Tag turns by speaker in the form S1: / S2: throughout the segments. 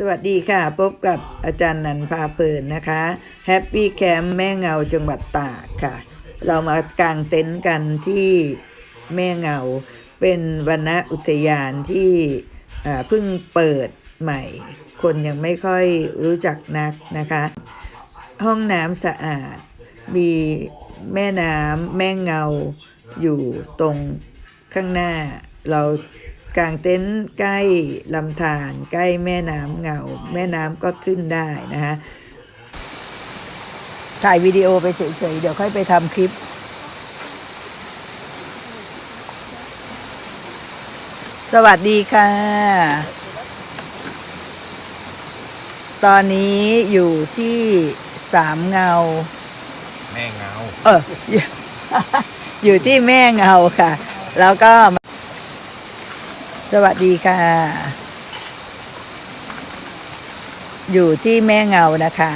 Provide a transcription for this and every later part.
S1: สวัสดีค่ะ พบกับอาจารย์นันพาเพลินนะคะแฮปปี้แคมป์แม่เงาจังหวัดตากค่ะ เรามากางเต็นท์กันที่แม่เงา เป็นวันณอุทยานที่เพิ่งเปิดใหม่ คนยังไม่ค่อยรู้จักนักนะคะ ห้องน้ำสะอาด มีแม่น้ำแม่เงาอยู่ตรงข้างหน้าเรา กางเต็นท์ใกล้ลำธารใกล้แม่น้ำเงา แม่น้ำก็ขึ้นได้นะคะถ่ายวิดีโอไปเฉยๆ เดี๋ยวค่อยไปทำคลิป สวัสดีค่ะ ตอนนี้อยู่ที่สามเงา
S2: แม่เงา
S1: เออ อยู่อยู่ที่แม่เงาค่ะ แล้วก็มา สวัสดีค่ะ อยู่ที่แม่เงานะคะ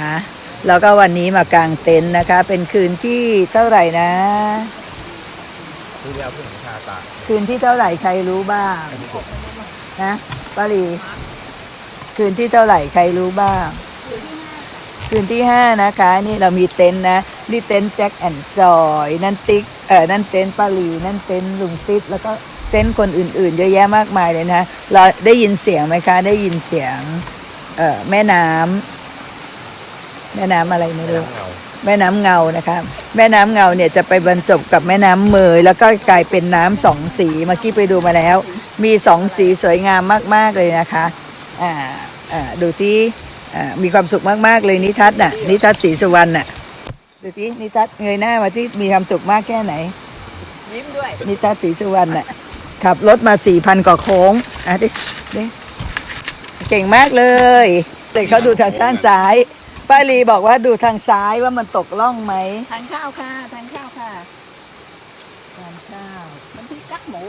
S1: แล้วก็วันนี้มากางเต็นท์นะคะ เป็นคืนที่เท่าไหร่นะ
S2: ที่เรียกผู้หญิงชาตาก
S1: คืนที่เท่าไหร่ใครรู้บ้างนะปารีคืนที่เท่าไหร่ใครรู้บ้าง คืนที่ห้านะคะ นี่เรามีเต็นท์นะนี่เต็นท์แจ็คแอนด์จอยนั่นติ๊กเออนั่นเต็นท์ปารีนั่นเต็นท์ลุงติ๊กแล้วก็ เต็นท์คนอื่นๆ เยอะแยะมากมายเลยนะเราได้ยินเสียงไหมคะ ได้ยินเสียงเอ่อแม่น้ำแม่น้ำอะไรไม่
S2: แม่
S1: รู้
S2: น้ำเงา
S1: แม่น้ำเงานะคะแม่น้ำเงาเนี่ยจะไปบรรจบกับแม่น้ำเมยแล้วก็กลายเป็นน้ำสองสีเมื่อกี้ไปดูมาแล้ว มีสองสีสวยงามมาก ๆเลยนะคะอ่าอ่าดูที่อ่ามีความสุขมากๆเลยนิทัศน์น่ะนิทัศน์ศรีสุวรรณน่ะดูที่นิทัศน์เงยหน้ามาที่มีความสุขมากแค่ไหน
S3: ยิ้มด้วย
S1: นิทัศน์ศรีสุวรรณน่ะ ขับรถมาสี่พันกว่าโค้งอะดิดิเก่งมากเลยเด็กเขาดูทางด้านซ้ายป้าลีบอกว่าดูทางซ้ายว่ามันตกล่องไหม
S3: ทานข้าวค่ะทานข้าวค่ะ
S1: ทานข้าว
S3: น้ำพริกกักหมู